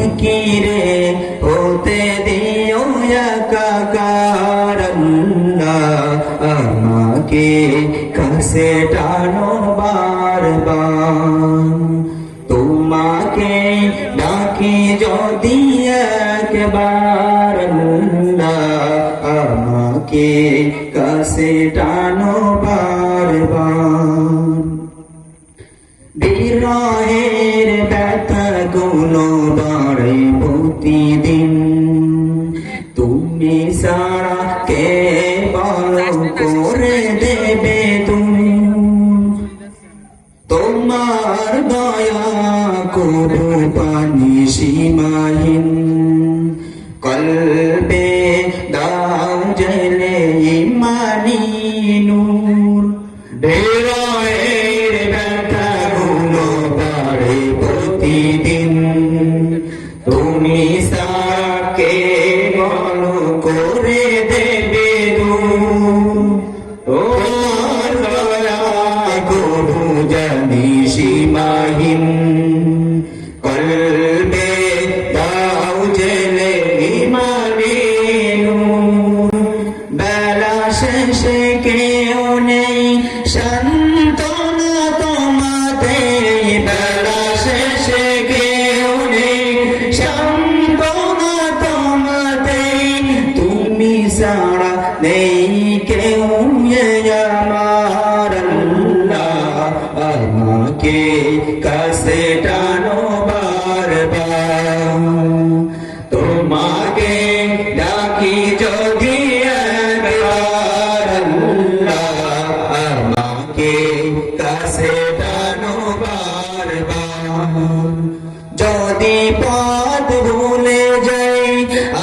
সিকিরে হতে দিও আল্লাহ আমাকে কাছে টানো বারবার। তোমাকে ডাকি যদি একবার আমাকে কাছে টানো বারবার। বিরহের কোনো বাড়ে প্রতিদিন। তুমি সারা কে বলো করে দেবে তুমি? তোমার দয়া করু পানি সীমাহীন। কলবে দাও জলে ইমানি নূর। বেরয়ের কলবে দাও জেলে ইমানিনু। বেলা শেষে কেউ নেই শান্তনা তোমাতে বেলা শেষে কেউ নেই শান্তনা তোমাতে তুমি সারা আমাকে কাছে মাকে ডাকি যদি আমাকে কাছে টানো বারবার। যদি পথ ভুলে যাই,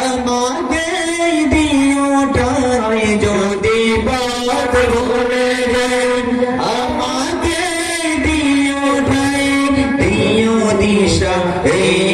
আমাকে দিও টানে। যদি পথ ভুলে যাই, আমাকে দিও ঠাই। দিও দিশা, এই